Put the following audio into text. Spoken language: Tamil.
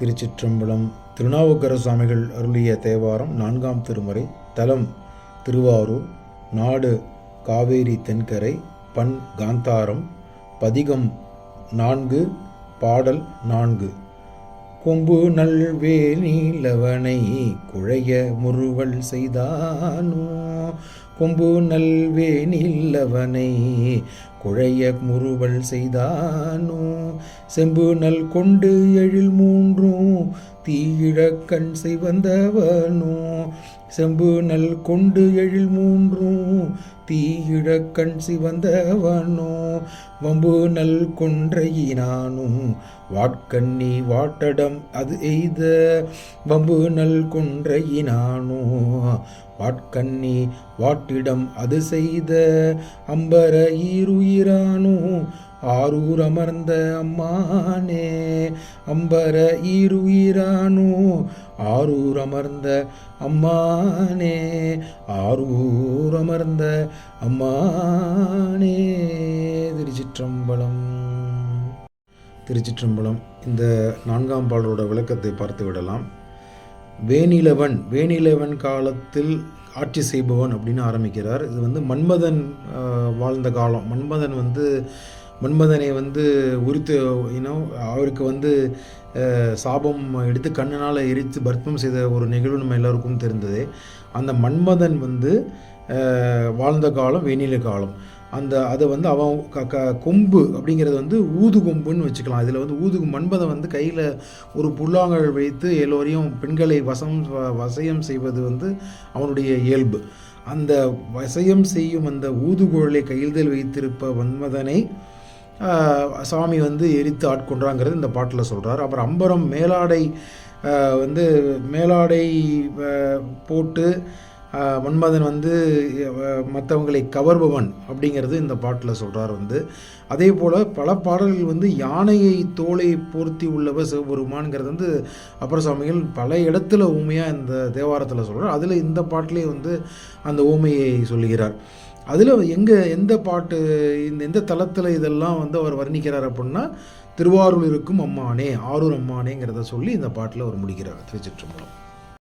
திருச்சிற்றம்பலம் திருநாவுக்கர சுவாமிகள் அருளிய தேவாரம் நான்காம் திருமுறை தலம் திருவாரூர் நாடு காவேரி தென்கரை பண் காந்தாரம் பதிகம் நான்கு பாடல் நான்கு. கொம்பு நல்வேணிலவனை குழைய முறுவல் செய்தானோ? கொம்பு நல்வேனில்லவனை குழைய முறுவல் செய்தானோ? செம்பு நல் கொண்டு எழில் மூன்றும் தீயிழக்கண் செய்வந்தவனோ செம்பு நல் கொண்டு எழில் மூன்றும் தீயிழக்கண் சிவந்தவனோ வம்பு நல் கொன்றையினானும் வாட்கண்ணி வாட்டடம் அது எய்த? வம்பு நல் கொன்றையினானோ? வாட்கண்ணி ஆட்டிடம் அது செய்த அம்பர ஈருயிரானோ ஆரூர் அமர்ந்த அம்மானே. அம்பர ஈருயிரானோ ஆரூர் அமர்ந்த அம்மானே. ஆரூர் அமர்ந்த அம்மானே. திருச்சிற்றம்பலம். திருச்சிற்றம்பலம். இந்த நான்காம் பாடலோட விளக்கத்தை பார்த்து விடலாம் வேணிலவன் வேணிலவன் காலத்தில் ஆட்சி செய்பவன் அப்படின்னு ஆரம்பிக்கிறார். இது வந்து மன்மதன் ஆஹ், வாழ்ந்த காலம். மன்மதன் வந்து மன்மதனை வந்து உரித்து யூனோ அவருக்கு வந்து சாபம் எடுத்து கண்ணனால் எரித்து பர்த்தம் செய்த ஒரு நிகழ்வு நம்ம எல்லாருக்கும் தெரிந்தது. அந்த மன்மதன் வந்து ஆஹ், வாழ்ந்த காலம் வேணில காலம். அந்த அதை வந்து அவன் க க கொம்பு அப்படிங்கிறது வந்து ஊது கொம்புன்னு வச்சுக்கலாம். இதில் வந்து ஊது மண்பதை வந்து கையில் ஒரு புல்லாங்கல் வைத்து எல்லோரையும் பெண்களை வசம் வசயம் செய்வது வந்து அவனுடைய இயல்பு. அந்த வசயம் செய்யும் அந்த ஊதுகுழலை கையில் வைத்திருப்ப மன்மதனை சாமி வந்து எரித்து ஆட்கொண்டாங்கிறது இந்த பாட்டில் சொல்கிறார் அப்புறம் அம்பரம் மேலாடை வந்து மேலாடை போட்டு மன்மதன் வந்து மற்றவங்களை கவர்பவன் அப்படிங்கிறது இந்த பாட்டில் சொல்கிறார் வந்து. அதே போல் பல பாடல்கள் வந்து யானையை தோலை போர்த்தி உள்ளவர் சிவபெருமான்ங்கிறது வந்து அப்பர சுவாமிகள் பல இடத்துல ஊமையாக இந்த தேவாரத்தில் சொல்கிறார் அதில் இந்த பாட்டிலே வந்து அந்த ஊமையை சொல்லுகிறார். அதில் எங்கே எந்த பாட்டு இந்த எந்த தளத்தில் இதெல்லாம் வந்து அவர் வர்ணிக்கிறார் அப்படின்னா திருவாரூர் இருக்கும் அம்மானே ஆரூர் அம்மானேங்கிறத சொல்லி இந்த பாட்டில் அவர் முடிக்கிறார். திருச்சிற்றம்பலம்.